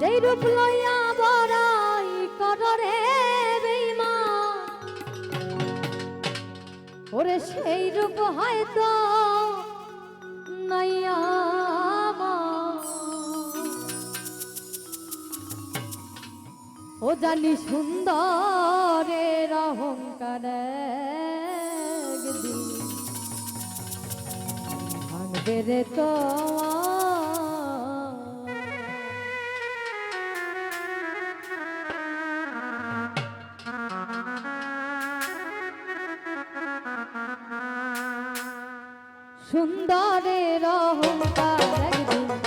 যেই রূপ লইয়া বড়াই কররে বেইমা। ওরে সেই রূপ হয়তো নাইয়া ও জানি সুন্দরের অহংকার একদিন। ভাঙবে রে তো সুন্দরের অহংকার একদিন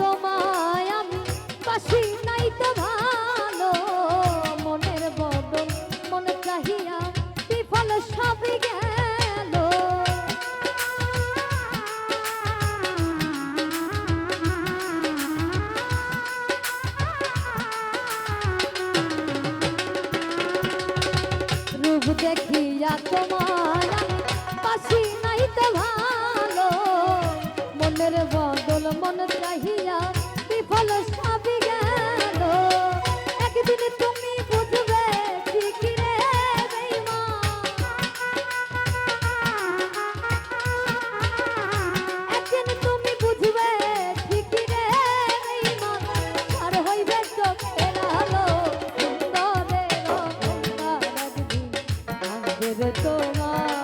so mine 啊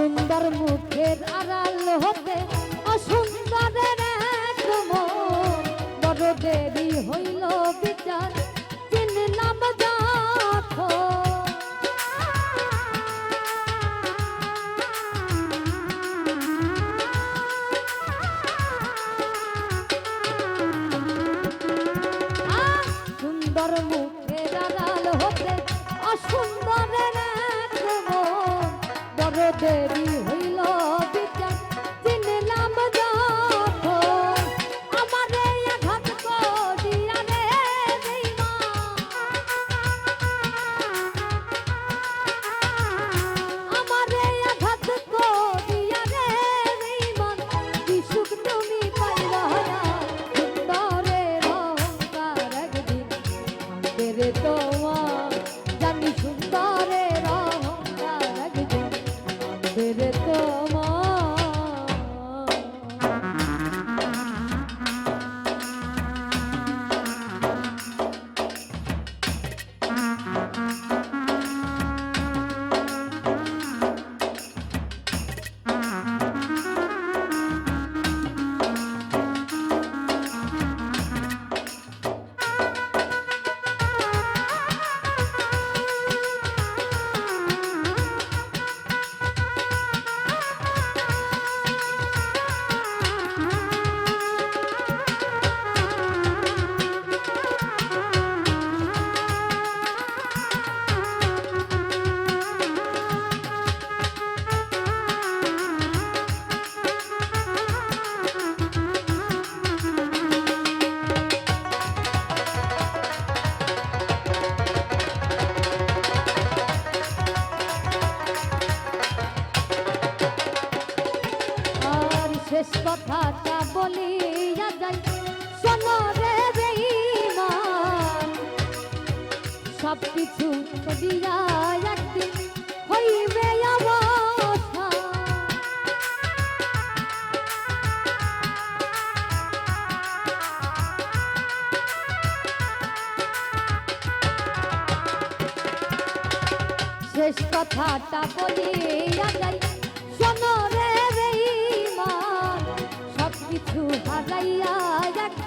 সুন্দর মুখের আড়াল হতে অসুন্দরের বড় দেরি হইল বিচার। চিনলাম যখন দেরি হইল বিচার চিনলাম যখন আমারে আঘাত করিয়া রে আমারে আঘাত করিয়া রে মন বিশুক তুমি পাইবা সুন্দরের অহংকার একদিন। আমাদের তো শেষ কথাটা বলিয়া যাই। সব কিছু হইবে শেষ কথাটা বলিয়া যাই। যাইয়া এক